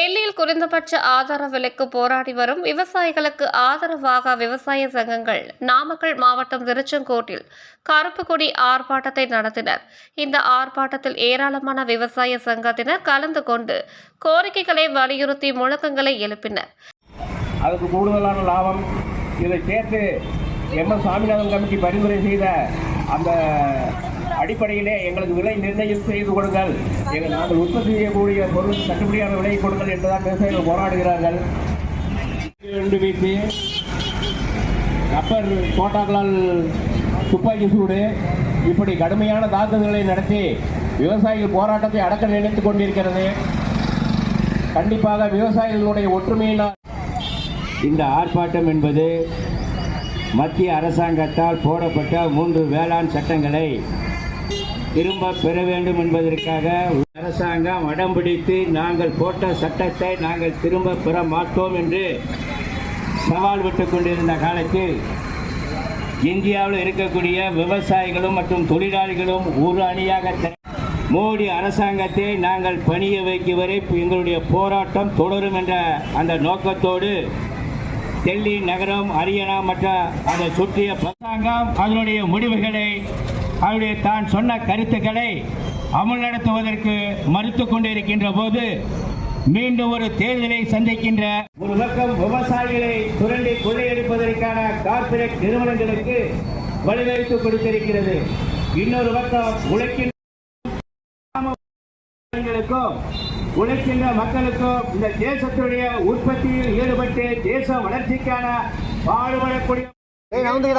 டெல்லியில் குறைந்தபட்ச ஆதார விலைக்கு போராடி வரும் விவசாயிகளுக்கு ஆதரவாக விவசாய சங்கங்கள் நாமக்கல் மாவட்டம் திருச்செங்கோட்டில் கருப்புக்குடி ஆர்ப்பாட்டத்தை நடத்தினர். இந்த ஆர்ப்பாட்டத்தில் ஏராளமான விவசாய சங்கத்தினர் கலந்து கொண்டு கோரிக்கைகளை வலியுறுத்தி முழக்கங்களை எழுப்பினர். அதுக்கு கூடுதலான லாபம் இதை சேர்த்து எம் எஸ் சாமிநாதன் கமிட்டி பரிந்துரை செய்த அந்த அடிப்படையிலே எங்களுக்கு விலை நிர்ணயம் செய்து கொடுங்கள். எங்கள் நாங்கள் உற்பத்தி செய்யக்கூடிய பொருள் கட்டுப்படியான விலை கொடுங்கள் என்றுதான் விவசாயிகள் போராடுகிறார்கள். ரெண்டு வீட்டு ரப்பர் தோட்டாக்களால் துப்பாக்கி சூடு இப்படி கடுமையான தாக்குதல்களை நடத்தி விவசாயிகள் போராட்டத்தை அடக்க நினைத்துக் கொண்டிருக்கிறது. கண்டிப்பாக விவசாயிகளுடைய ஒற்றுமையினால் இந்த ஆர்ப்பாட்டம் என்பது மத்திய அரசாங்கத்தால் போடப்பட்ட மூன்று வேளாண் சட்டங்களை திரும்ப பெற வேண்டும் என்பதற்காக அரசாங்கம் அடம்பிடித்து நாங்கள் போட்ட சட்டத்தை நாங்கள் திரும்ப பெற மாட்டோம் என்று சவால் விட்டு கொண்டிருந்த காலத்தில் இந்தியாவில் இருக்கக்கூடிய விவசாயிகளும் மற்றும் தொழிலாளிகளும் ஒரு அணியாக மோடி அரசாங்கத்தை நாங்கள் பணிய வைக்கும் வரை எங்களுடைய போராட்டம் தொடரும் என்ற அந்த நோக்கத்தோடு டெல்லி நகரம் ஹரியானா மற்ற அதை சுற்றிய அரசாங்கம் அதனுடைய முடிவுகளை அவருடைய தான் சொன்ன கருத்துக்களை அமல் நடத்துவதற்கு மறுத்து கொண்டிருக்கின்ற போது மீண்டும் ஒரு தேர்தலை சந்திக்கின்ற ஒரு பக்கம் விவசாயிகளை சுரண்டி கொள்ளையடிப்பதற்கான கார்ப்பரேட் நிறுவனங்களுக்கு வழிவகுத்து கொடுத்திருக்கிறது. இன்னொரு பக்கம் உழைக்கின்ற மக்களுக்கும் உழைக்கின்ற மக்களுக்கும் இந்த தேசத்துடைய உற்பத்தியில் ஈடுபட்டு தேச வளர்ச்சிக்கான பாடுபடக்கூடிய